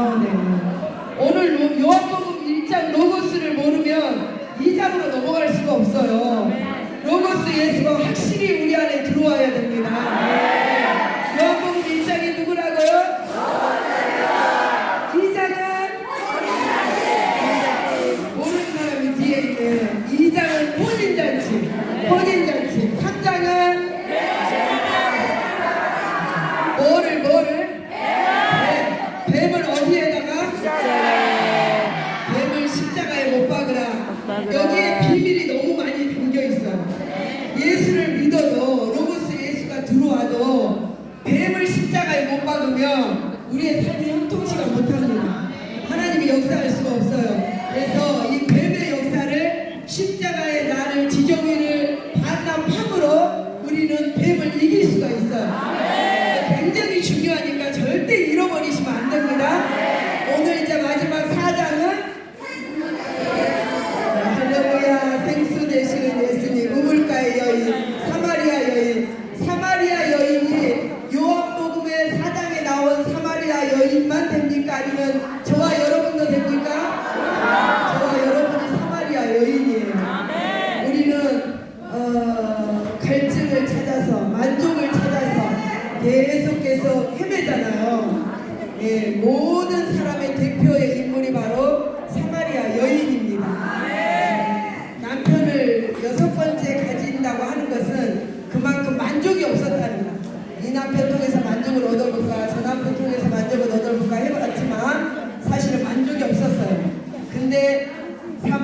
나오네요. 오늘 요- 요한복음 1장 로고스를 모르면 2장으로 넘어갈 수가 없어요. 로고스 예수가 확실히 우리 안에 들어와야 됩니다. 요한복음 1장이 누구라고요? 2장은 모르는 사람이 뒤에 있네. 2장은 혼인잔치. 혼인잔치. 3장은 뭐를 뭐를? 뱀을 십자가에 못 박으면 우리의 삶이 형통치가 못합니다. 하나님이 역사할 수가 없어요. 그래서 이 아니면 저와 여러분도 됩니까 저와 여러분이 사마리아 여인이에요 우리는 어, 갈증을 찾아서 만족을 찾아서 계속 계속 헤매잖아요 예, 모든 사람의 대표의 인물이 바로 사마리아 여인입니다. 남편을 여섯 번째 가진다고 하는 것은 그만큼 만족이 없었다는 거. 이 남편 통해서 만족을 얻어볼까, 저 남편 통해서 만족을 얻어볼까 해봤지만 사실은 만족이 없었어요. 근데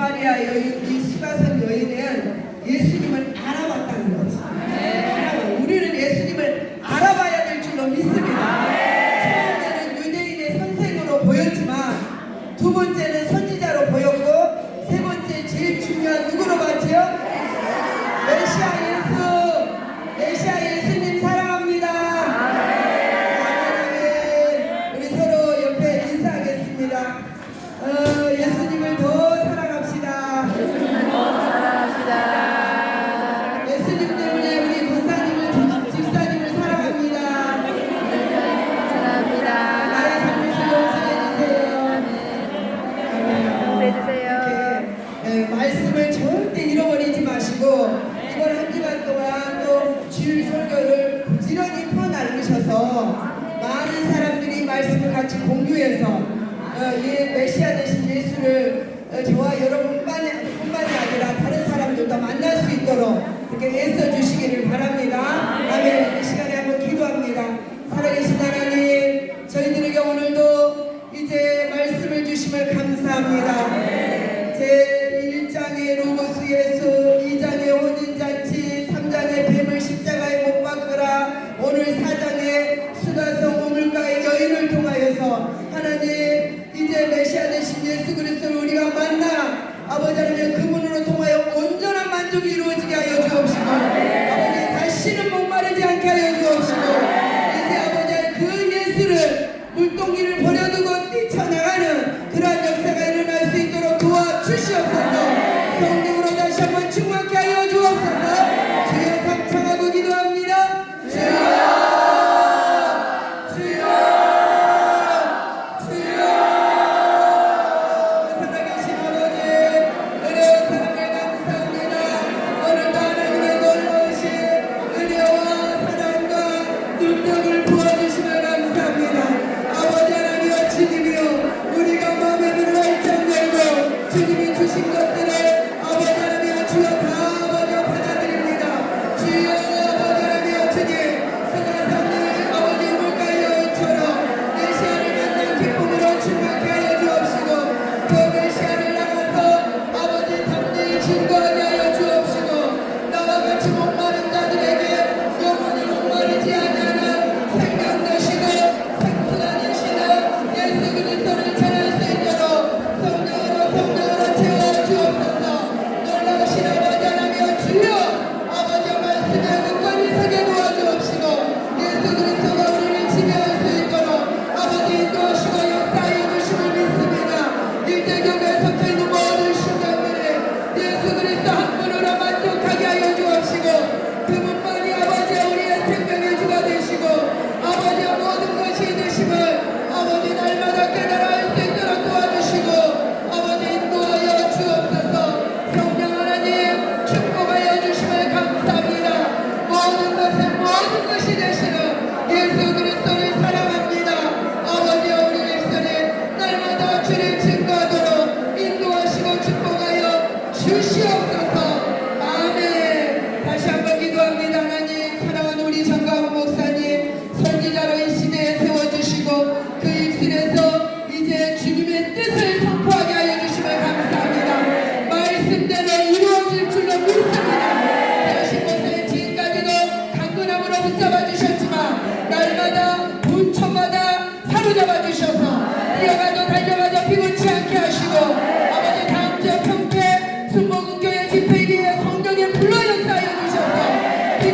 사마리아 여인, 이 수가성 여인은 예수님을 알아봤다는 거지. 알아봐. 우리는 예수님을 알아봐야 될 줄로 믿습니다. 처음에는 유대인의 선생으로 보였지만 두 번째는 선지자로 보였고 세 번째 제일 중요한 누구로 봤지요? 메시아 예수 메시아 예수님 사랑합니다 아멘 우리 서로 옆에 인사하겠습니다 어, 예수님을 더 예수를 어, 저와 여러분뿐만이 뿐만이 아니라 다른 사람들도 만날 수 있도록 이렇게 애써 주시기를 바랍니다. 아멘. 이 시간에 한번 기도합니다. 살아계신 하나님, 저희들에게 오늘도 이제 말씀을 주심을 감사합니다. ci porterà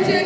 주셔